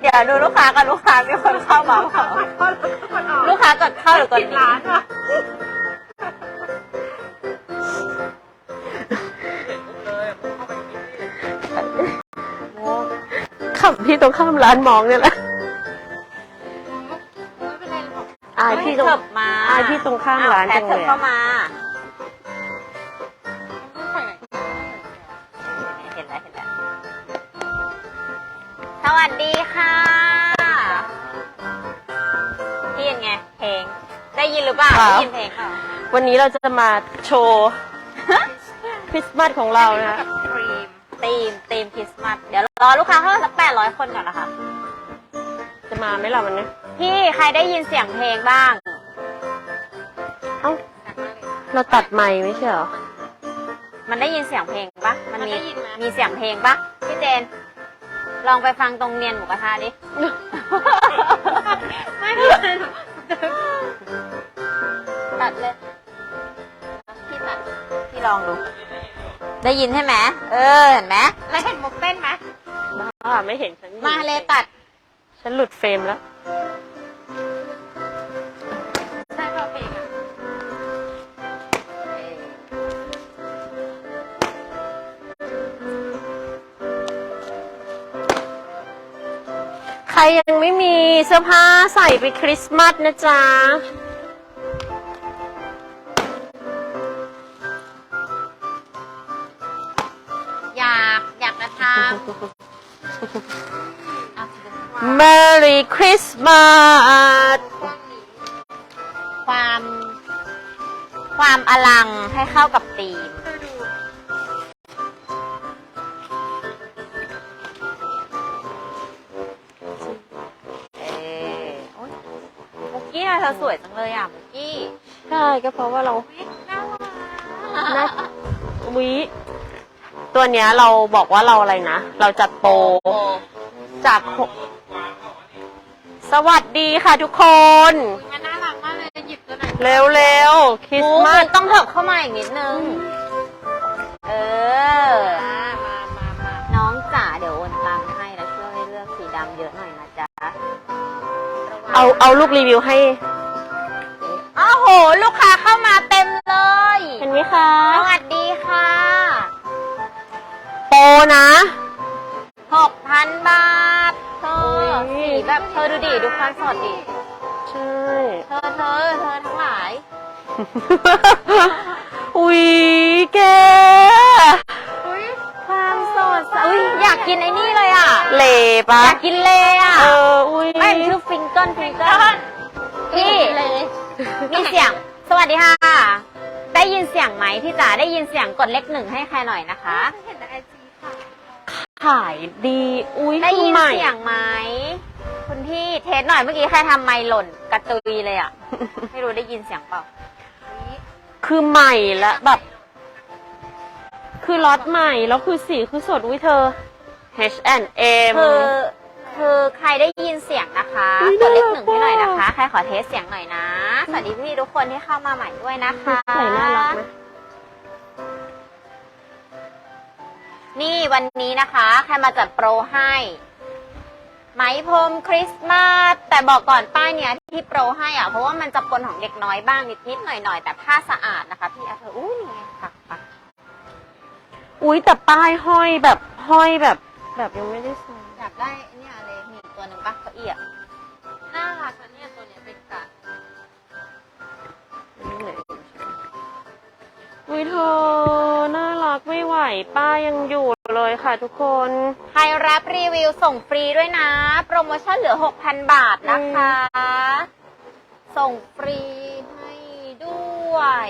เดี๋ยวดูลูกค้ากับลูกค้ามีคนเข้ามาเปล่าลูกค้ากดเข้าหรือกดปิดหนีร้านว่ะขับพี่ตรงข้ามร้านมองเนี่ยแหละไม่เป็นไรหรอกอายพี่ตรงเถิบมาอายพี่ตรงข้ามร้านอ้วแพจัทงเถิเลบยเข้าอะมา สวัสดีค่ะ พี่ยังไง เพลง ได้ยินหรือเปล่าได้ยินเพลงเปล่าวันนี้เราจะมาโชว์คริสต์มาสของเรานะกับครีมตีมตีมคริสต์มาส เดี๋ยวรอลูกค้าเข้ามาสักแปดร้อยคนก่อนนะคะ จะมาไหมล่ะวันนี้ พี่ใครได้ยินเสียงเพลงบ้าง เอ้า เราตัดไมค์ไม่ใช่เหรอ มันได้ยินเสียงเพลงปะมันมันมีได้ยินไหมมีเสียงเพลงปะพี่เจน ลองไปฟังตรงเนียนหมูกระทะดิ ไม่เป็นไรหรอกตัดเลย พี่ตัด พี่ลองดู ได้ยินใช่ไหม เออ เห็นไหมแล้วเห็นมุกเต้นไหมบ้าไม่เห็นฉันอยู่มาเลยตัด ฉันหลุดเฟรมแล้ว ยังไม่มีเสื้อผ้าใส่ไปคริสต์มาสนะจ๊ะ อยากอยากจะทำเอาสิดู Merry Christmas ความ ความอลังให้เข้ากับธีม ธอสวยจังเลยอะมุกกี้ใช่ก็เพราะว่าเราน่ารักนะวิตัวเนี้ยเราบอกว่าเราอะไรนะ เราจัดโปรจากหกสวัสดีค่ะทุกคน มันน่ารักมากเลยหยิบตัวไหนเร็วเร็วๆคริสมูต์มามัสนต้องเถิบเข้ามาอีกนิดนึง เออมามามามาน้องจ๋าเดี๋ยวโอนตังค์ให้แล้วช่วยเลือกสีดำเยอะหน่อยนะจ๊ะ เอาเอาลูกรีวิวให้ อ้าวโห ลูกค้าเข้ามาเต็มเลยเห็นไหมคะ สวัสดีค่ะ โปรนะหกพันบาทเธอโอ้ย สีแบบเธอดูดิ ดูความสดดิ ใช่ เธอเธอเธอทั้งหลาย อุ๊ยแกอุ้ยความสดใสอุ้ยอยากกินไอ้นี่เลยอะ เหล่ปะอยากกินเลยอะ เออ อุ๊ยไม่ชื่อฟิงเกิลฟิงเกิลพี่เลย มีเสียง สวัสดีค่ะ ได้ยินเสียงไหมพี่จ๋าได้ยินเสียงกดเลขหนึ่งให้ใครหน่อยนะคะ เห็นในไอจีค่ะ ขายดี อุ๊ยได้คือยินใหม่ เสียงไหมคุณพี่เทสหน่อยเมื่อกี้ใครทำไมค์หล่นกระตุยเลยอะ ไม่รู้ได้ยินเสียงเปล่า คือใหม่และแบบ คือล็อตใหม่ แล้วคือสีคือสดอุ้ยเธอ H&M คือ คือใครได้ยินเสียงนะคะอุ๊ยกดเลขหนึ่งน่าให้รักหน่อยมากนะคะ ใครขอเทสเสียงหน่อยนะ สวัสดีพี่ทุกคนที่เข้ามาใหม่ด้วยนะคะใส่น่ารักไหมนี่วันนี้นะคะ ใครมาจัดโปรให้ ไหมพรมคริสต์มาสแต่บอกก่อนป้ายเนี้ยที่โปรให้อะเพราะว่ามันจะปนของเด็กน้อยบ้างนิดนิดๆหน่อยหน่อยๆแต่ผ้าสะอาดนะคะ พี่อาเธออู้นี่ไงปักปักอุ้ยแต่ป้ายห้อยแบบห้อยแบบ แบบยังไม่ได้ใส่อยากได้ เก้าอี้อะน่ารักนะเนี่ยตัวเนี้ยเป็นกะอันนี้ไหนอุ้ยเธอ น่ารักไม่ไหว ป้ายยังอยู่เลยค่ะทุกคน ใครรับรีวิวส่งฟรีด้วยนะ โปรโมชั่นเหลือ 6,000 บาทนะคะ ส่งฟรีให้ด้วย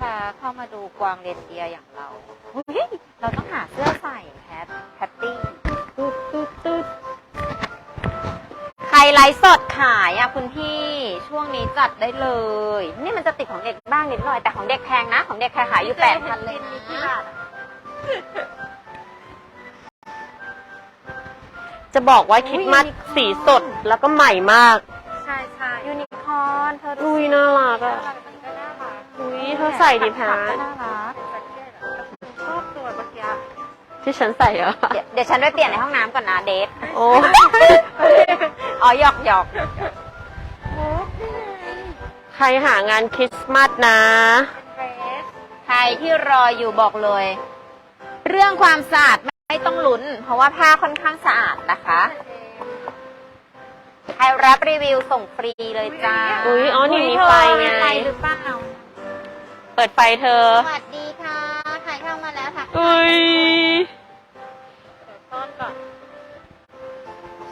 ค่ะเข้ามาดูกวางเรนเดียร์อย่างเรา เฮ้ยเราต้องหาเสื้อใส่แพทแพตตี้ตึ๊ดตึ๊ดตึ๊ดใครไลฟ์สดขายอะคุณพี่ช่วงนี้จัดได้เลย นี่มันจะติดของเด็กบ้างนิดหน่อย แต่ของเด็กแพงนะ ของเด็กใครขายอยู่8,000เลยนะที่ร้านอะจะบอกว่าคริดมัดสีสดแล้วก็ใหม่มาก ใช่ใช่ยูนิคอร์นเธอดูอุ้ยสิน่ารักอะน่ารักมันก็น่ารักอุ้ยเธอใส่ดิแพน่าทรัก ที่ฉันใส่เหรอ เดี๋ยวเดี๋ยวฉันไปเปลี่ยนในห้องน้ำก่อนนะเดทโอ้ อ๋อหยอกหยอกใครหางานคริสต์มาสนะเฟสใครที่รออยู่บอกเลย เรื่องความสะอาดไม่ต้องลุ้น เพราะว่าผ้าค่อนข้างสะอาดนะคะ ใครรับรีวิวส่งฟรีเลยจ้าอุ๊ยอ๋อนี่มีไฟไง มีไฟหรือเปล่า เปิดไฟเธอ สวัสดีค่ะใครเข้า มาแล้วค่ะอุ้ยต้นก่อน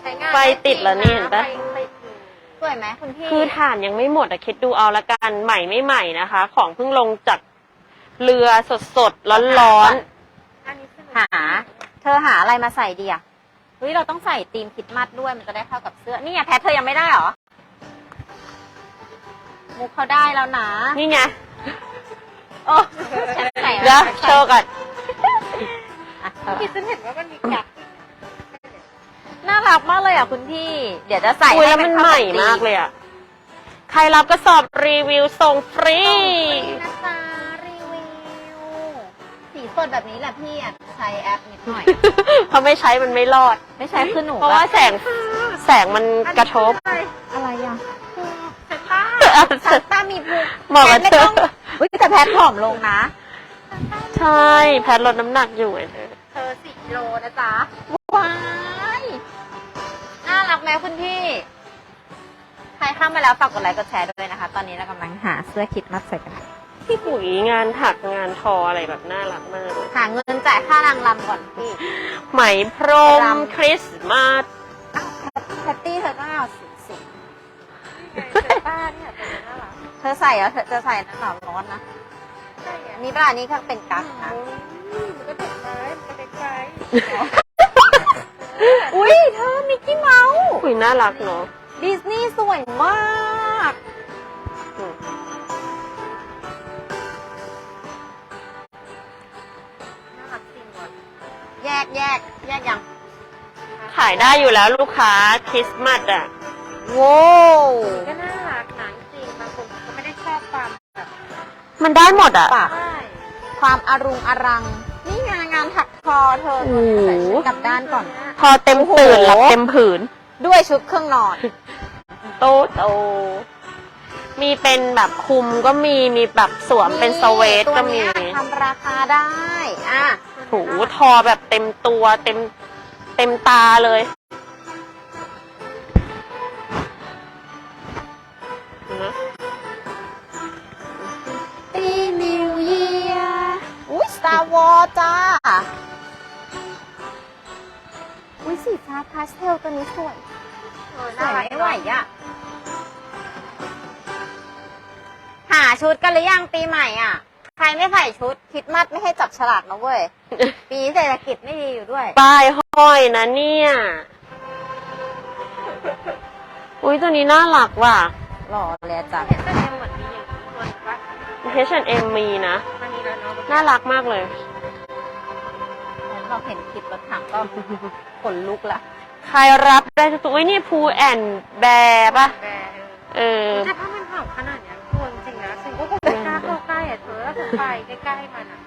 ใช้งานไฟติดแล้วนี่เห็นปะ ไฟติดอยู่สวยไหมคุณพี่คือฐานยังไม่หมดอะคิดดูเอาละกันใหม่ไม่ใหม่นะคะ ของเพิ่งลงจากเรือสดสดร้อนร้อนอันนี้คือหา เธอหาอะไรมาใส่ดีอะเฮ้ยเราต้องใส่ธีมคริดมัดด้วยมันจะได้เข้ากับเสื้อนี่ไงแพทเธอยังไม่ได้เหรอมุกเขาได้แล้วนะๆนี่ไงโอ้ฉันใส่เดี๋ยวโชว์กันอะ พี่ฉันเห็นว่ามันมีกักน่ารักมากเลยอะคุณพี่ เดี๋ยวจะใส่อุ้ยแล้วให้มันเข้ใหม่กับธีมากเลยอะใครรับกระสอบรีวิวส่งฟรีนี่นะจ๊ะรีวิว สีสดแบบนี้แหละพี่อะใช้แอปนิดหน่อยเพราะไม่ใช้มันไม่รอด ไม่ใช่คือหนูเพราะว่าแบบแสงแสงมันกระทบ อะไรอะเซต้าซันต้ามีพุงเหมาะกับแพทเธไม่อต้องอุ้ยแต่แพทผอมลงนะ ใช่ แพทลดน้ำหนักอยู่ไงเธอเธอสี่กิโลนะจ๊ะว้ายน่ารักไหมคุณพี่ ใครเข้ามาแล้วฝากกดไลค์กดแชร์ด้วยนะคะ ตอนนี้เรากำลังหาเสื้อคิดมัดใส่กันพี่ปุ๋ยงานถักงานทออะไรแบบน่ารักมากเลยหาเงินจ่ายค่านางรำก่อนพี่ไหมพรมรำคริสต์มาสอ้าวแพตตี้เธอก็เอาสิสินี่ไงเซต้าเนี่ยตัวนี้น่ารักเธอใส่แล้วเธอจะใส่หนาวร้อนนะใช่ไงอันนี่ป่ะอันนี้ก็เป็นกั๊กนะ มันก็เด็กไปมันก็เด็กไปอุ้ยเธอมิกกี้เมาส์ปุ๋ยน่ารักเนาะดิสนีย์สวยมากอืมน่ารักจริงว่ะแยกแยกแยกยังขายได้อยู่แล้วลูกค้าคริสต์มาสอะโว้ก็น่ารักหนังจริงบางคนก็ไม่ได้ชอบความแบบมันได้หมดอะ ปากใช่ ความอารุงอารัง นี่งานงานถักคอเธอโอ้โห ใส่ชุดกลับด้านก่อน พอเต็มตื่นโอ้โหหลับเต็มผืน ด้วยชุดเครื่องนอน โตโต มีเป็นแบบคลุมก็มี มีแบบสวมเป็นสเวตก็มี ตัวเนี้ยทำราคาได้ อะโหทอแบบเต็มตัวเต็มเต็มตาเลย ย Star Wars จ้า อุ้ยสีฟ้าพาสเทลตัวนี้สวย เออสน่าวยรักไม่ไหวอะหาชุดกันหรือยังปีใหม่อะ ใครไม่ใส่ชุดคริดมัดไม่ให้จับฉลากนะเว้ย ปีนี้เศรษฐกิจไม่ดีอยู่ด้วย ป้ายห้อยนะเนี่ย อุ้ยตัวนี้น่ารักว่ะ หล่อเลยจ้ะ เห็นแต่เหมือนมีอย่างนี้ตัวหนึงปะ H&M มีนะ มันมีแล้วเนาะน่ารักมากเลย ฉันบอกเห็นคลิปรถถังก็ขนลุกละใครรับได้ทุกตัวอุ้ยนี่พูแอนแบร์ป่ะแบร์เออ แต่ถ้ามันเห่าขนาดเนี้ยกลัวจริงๆนะฉันก็คงไม่กล้าเข้าใกล้อะเธอถ้าเธอไปใกล้ๆมันอะ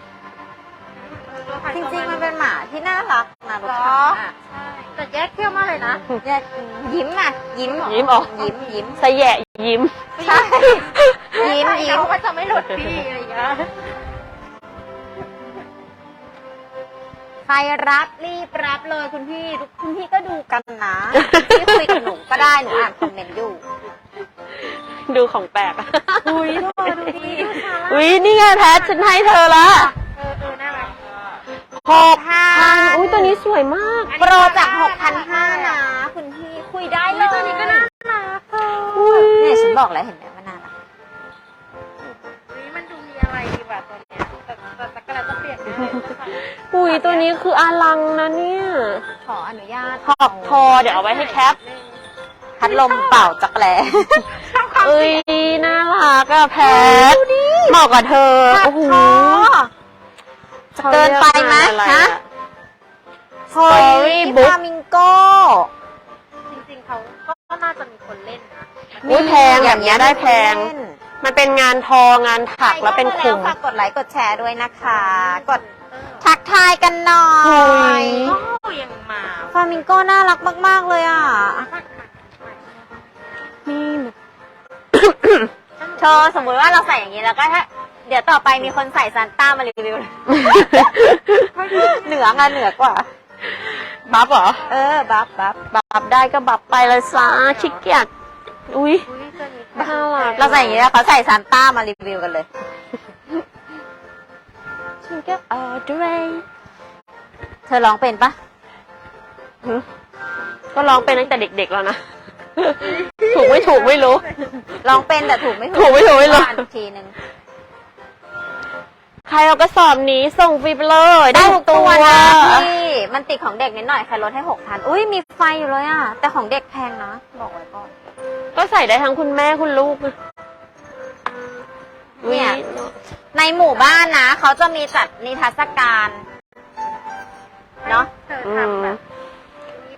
เออตัวใคจตัวริงๆ มันเป็นหมาที่น่ารักนะรถถังอะใช่แต่แยกเที่ยวมากเลยนะแยกยิ้มอะยิ้มเหรยิ้มออก ยิ้มยิ้ม สะแยะยิ้ม ใช่ ยิ้มแน่ใจยิ้มนะว่าจะไม่หลุดพี่อะไรอย่างเงี้ย ครรับรีบรับเลยคุณพี่ คุณพี่ก็ดูกันนะพี่คุยกับหนูก็ได้หนูอ่านคอมเมนต์อยู่ดูของแปลกอุ้ยดูดิอุ้ยนี่ไงแพทฉันให้เธอละเออเออน่ารักหกพันอุ้ยตัวนี้สวยมาก โปรจาก6,500นะ คุณพี่คุยได้เลยตัวนี้ก็น่ารักเอออุ้ยเนี่ยฉันบอกแล้วเห็นไหม ยตัวนี้คืออาลังนะเนี่ยขออนุญาตขอบทอเดี๋ยวเอาไว้ให้แคป พัดลมเป่าจักแหลเอ้ยน่ารักอะแพทเหมาะกับเธอโอ้โหจะเกินไปไหมเขาเรียกงานอะไรฮะอะโฮ้ย Storybook ฟามิงโกจริงๆเขาก็น่าจะมีคนเล่นนะอุ๊ยแพงแบบเนี้ยได้แพงเล่นมันเป็นงานทองานถักแล้วเป็นใครคุเข้ามมาแล้วฝากกดไลค์กดแชร์ด้วยนะคะ กดเออทัก ทายกันหน่อโอ้ยยโอ้ยังมาฟามิงโก้น่ารักมาก ๆ เลยอะ นี่เธอสมมุติว่าเราใส่อย่างนี้แล้วก็ถ้า เดี๋ยวต่อไปมีคนใส่ซานต้ามารีวิวเลยเหนืองานเหนือกว่า บัฟเหรอ เออ บัฟบัฟบัฟได้ก็บัฟไปเลยซะขี้เกียจอุ้ยอุ้ยตัวนี้บ้าว่ะเราใส่อย่างนี้แล้วเขาใส่ซานต้ามารีวิวกันเลย ฉันก็เออด้วยเธอร้องเป็นปะหึก็ร้องเป็นตั้งแต่เด็กๆแล้วนะ ถูกไม่ถูกไม่รู้ ร้องเป็นแต่ถูกไม่ถูกไม่ถูกไม่รู้ อ่านอีกทีหนึ่ง ใครเอากระสอบนี้ส่งฟรีไปเลยได้ทุกตัวนะได้พี่มันติดของเด็กนิดหน่อยใครลดให้หกพันอุ้ยมีไฟอยู่เลยอะ แต่ของเด็กแพงนะ บอกไว้ก่อน ก็ใส่ได้ทั้งคุณแม่คุณลูกเนี่ย ในหมู่บ้านนะเขาจะมีจัดนิทรรศการเนอะเธอทำแบบ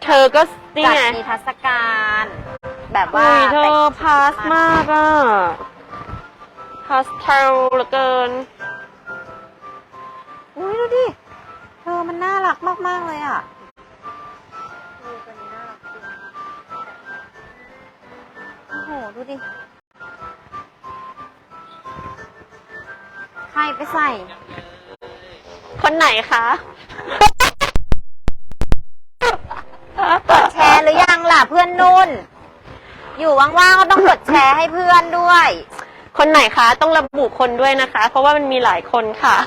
เธอก็นี่จัดไงนิทรรศการ แบบว่าอุ้ยเธแต่อพาสมากอะพาสเทลเหลือเกิน อุ้ยดูดิ เธอมันน่ารักมาก ๆ เลยอะดูตัวนี้น่ารักจริงโอ้โห ดูดิ ใครไปใส่ คนไหนคะ กดแชร์หรือยังล่ะเพื่อนนุ่น อยู่ว่างๆก็ต้องกดแชร์ให้เพื่อนด้วย คนไหนคะ ต้องระบุคนด้วยนะคะ เพราะว่ามันมีหลายคนค่ะ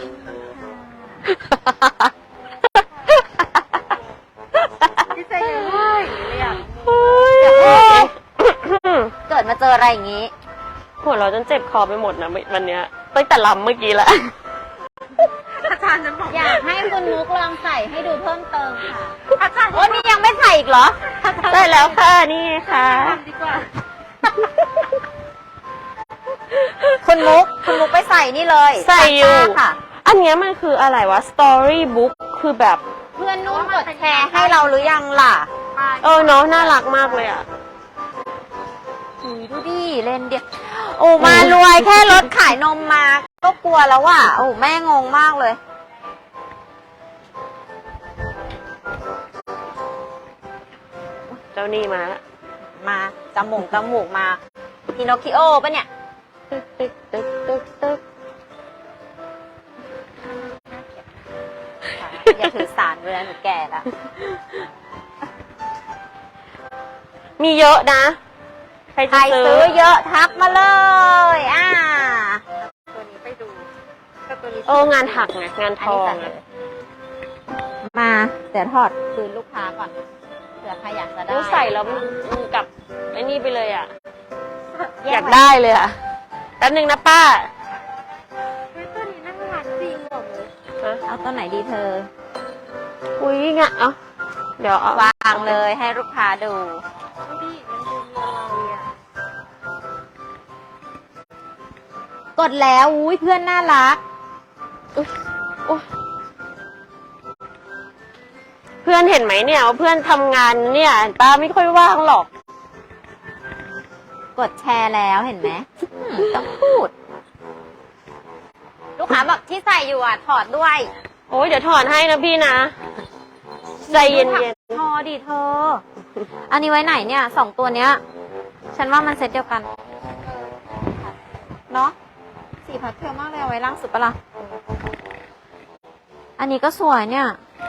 พี่เจยังไม่เลยอะเกิดมาเจออะไรอย่างนี้ หัวเราะจนเจ็บคอไปหมดนะวันเนี้ยตั้งแต่ลำเมื่อกี้แหละอาจารย์จะบอกอยากให้คุณมุกลองใส่ให้ดูเพิ่มเติมค่ะอาจารย์โอ้นี่ยังไม่ใส่อีกเหรอได้แล้วค่ะนี่ไงค่ะทำดีกว่า คุณมุกคุณมุกไปใส่นี่เลยใส่อยู่ตะกร้าค่ะ อันเนี้ยมันคืออะไรวะ story book คือแบบ เพื่อนนุ่นกดแชร์ให้เราหรือยังล่ะ เออเนาะน่ารักมากเลยอะ อุยดูดิเล่นเดียวโอ้มารวยแค่รถขายนมมา ก็กลัวแล้วว่ะโอ้แม่งงมากเลย เจ้านี่มาแล้วมาจมูกจมูกมาพินอคคิโอปะเนี่ย ตึกตึกตึกตึกตึกอย่าถือสารเวลาหนูแก่ละมีเยอะนะ ใครใคจะรซื้ซื้ออเยอะทักมาเลย อ่า ตัวนี้ไปดูแต่ตัวนี้เอองานถักไงงานทองอันนี้ไงจัดเลยมาเดี๋ยวถอดคืนลูกค้าก่อนเผื่อใครอยากจะได้รู้ใส่แล้วมันกลับไอ้นี่ไปเลยอะแอยากได้เลยอะแป๊บนึงนะป้าเฮ้ยตัวนี้น่ารักจริงเหรอมุกฮะเอาตัวไหนดีเธอ อุ้ยงะเอ้าเดี๋ยวเอาวางเลยให้ลูกค้าดู ดูดิ กดแล้วอุ้ยเพื่อนน่ารักอุ๊ยเพื่อนเห็นไหมเนี่ยว่าเพื่อนทำงานเนี่ยป้าไม่ค่อยว่างหรอก กดแชร์แล้วเห็นไหมอืมต้องพูด ลูกค้าบอกที่ใส่อยู่อะถอดด้วยโอ้ยเดี๋ยวถอนให้นะพี่นะใจเย็นพอดิเธอ อันนี้ไว้ไหนเนี่ยสองตัวเนี้ย ฉันว่ามันเซ็ตเดียวกัน เนาะ สีพัดเทลมากเลยเอาไว้ล่างสุดปะล่ะ อันนี้ก็สวยเนี่ย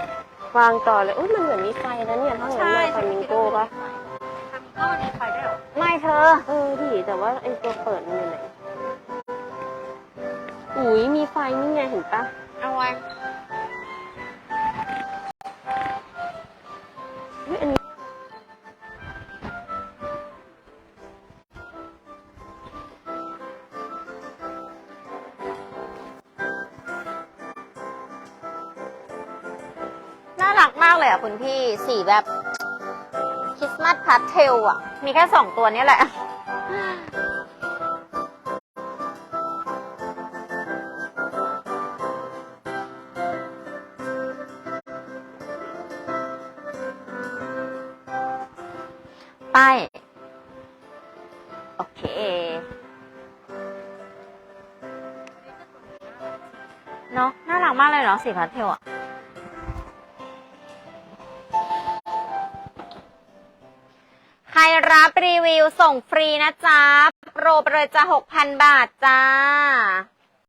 ๆวางต่อเลยอุ้ยมันเหมือนมีไฟนะเนี่ยถ้าเหมือนไฟมิงโก้ปะทำก็มีไฟได้วยเหรอ ไม่เธอ เออดิแต่ว่าไอตัวเปิดมันอยู่ไหน อุ้ยมีไฟนี่ไงเห็นปะเอาไว้ คุณพี่สีแบบคริสต์มาสพัทเทลอะมีแค่สองตัวนี้แหละไปโอเคเนาะน่ารักมากเลยเนาะสีพัทเทลอะ วิวส่งฟรีนะจ๊ะ โปรไปเลยจะ6,000 บาทจ้า